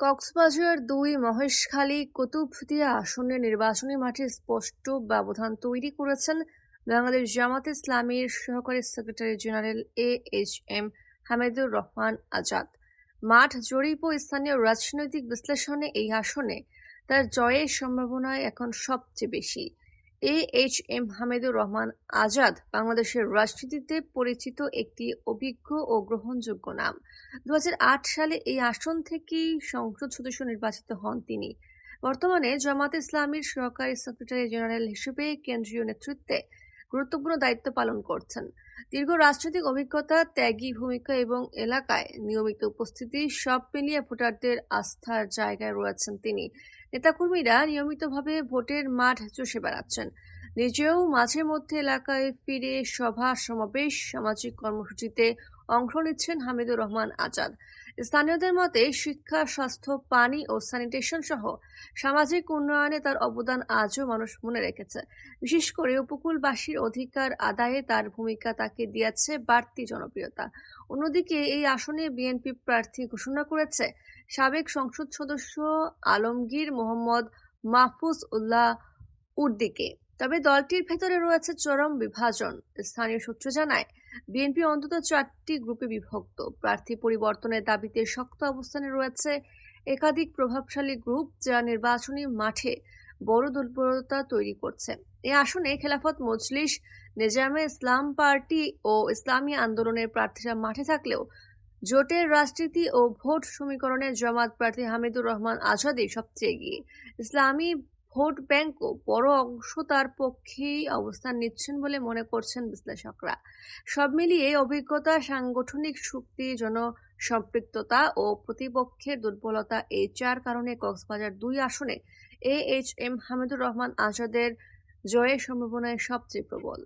কক্সবাজার দুই মহেশখালী কুতুবদিয়া আসনের নির্বাচনী মাঠে স্পষ্ট ব্যবধান তৈরি করেছেন বাংলাদেশ জামাত ইসলামীর সহকারী secretary general A H M Hamidur Rahman Azad. মাঠ জরিপ ও স্থানীয় রাজনৈতিক বিশ্লেষণে এই আসনে তার জয়ের সম্ভাবনায় এখন সবচেয়ে বেশি। A H M Hamidur Rahman Azad বাংলাদেশের রাজনীতিতে পরিচিত একটি অভিজ্ঞ ও গ্রহণযোগ্য নাম। দু হাজার আট সালে এই আসন থেকেই সংসদ সদস্য নির্বাচিত হন তিনি। বর্তমানে জামাত ইসলামীর সহকারী সেক্রেটারি জেনারেল হিসেবে কেন্দ্রীয় নেতৃত্বে গুরুত্বপূর্ণ দায়িত্ব পালন করছেন। দীর্ঘ রাজনৈতিক অভিজ্ঞতা, ত্যাগী ভূমিকা এবং এলাকায় নিয়মিত উপস্থিতি সব মিলিয়ে ভোটারদের আস্থার জায়গায় রয়েছেন তিনি। নেতাকর্মীরা নিয়মিতভাবে ভোটের মাঠ চষে বেড়াচ্ছেন। নিজেও মাঝে মধ্যে এলাকায় ফিরে সভা, সমাবেশ, সামাজিক কর্মসূচিতে অংশ নিচ্ছেন হামিদুর রহমান আজাদ। স্থানীয়দের মতে শিক্ষা, স্বাস্থ্য, পানি ও স্যানিটেশন সহ সামাজিক উন্নয়নে তার অবদান আজও মানুষ মনে রেখেছে। বিশেষ করে উপকূলবাসীর অধিকার আদায়ে তার ভূমিকা তাকে দিয়েছে বাড়তি জনপ্রিয়তা। অন্যদিকে এই আসনে বিএনপি প্রার্থী ঘোষণা করেছে, সাবেক সংসদ সদস্য আলমগীর মোহাম্মদ মাহফুজ উল্লাহ উর্দিকে। তবে দলটির ভেতরে রয়েছে চরম বিভাজন, স্থানীয় সূত্র জানায়। বিএনপি অন্তত চারটি গ্রুপে বিভক্ত। প্রার্থী পরিবর্তনের দাবিতে শক্ত অবস্থানে রয়েছে একাধিক প্রভাবশালী গ্রুপ যা নির্বাচনী মাঠে বড় দুর্বলতা তৈরি করছে। এই আসনে খেলাফত মজলিস, নিজামে ইসলাম পার্টি ও ইসলামী আন্দোলনের প্রার্থীরা মাঠে থাকলেও জোটের রাজনীতি ও ভোট সমীকরণে জামাত প্রার্থী হামিদুর রহমান আজাদই সবচেয়ে এগিয়ে। ইসলামী ভোট ব্যাংকও বড় অংশ তার পক্ষেই অবস্থান নিচ্ছেন বলে মনে করছেন বিশ্লেষকরা। সব মিলিয়ে অভিজ্ঞতা, সাংগঠনিক শক্তি জন সম্পৃক্ততা ও প্রতিপক্ষের দুর্বলতা, এই চার কারণে কক্সবাজার দুই আসনে A H M Hamidur Rahman আজাদের জয়ের সম্ভাবনায় সবচেয়ে প্রবল।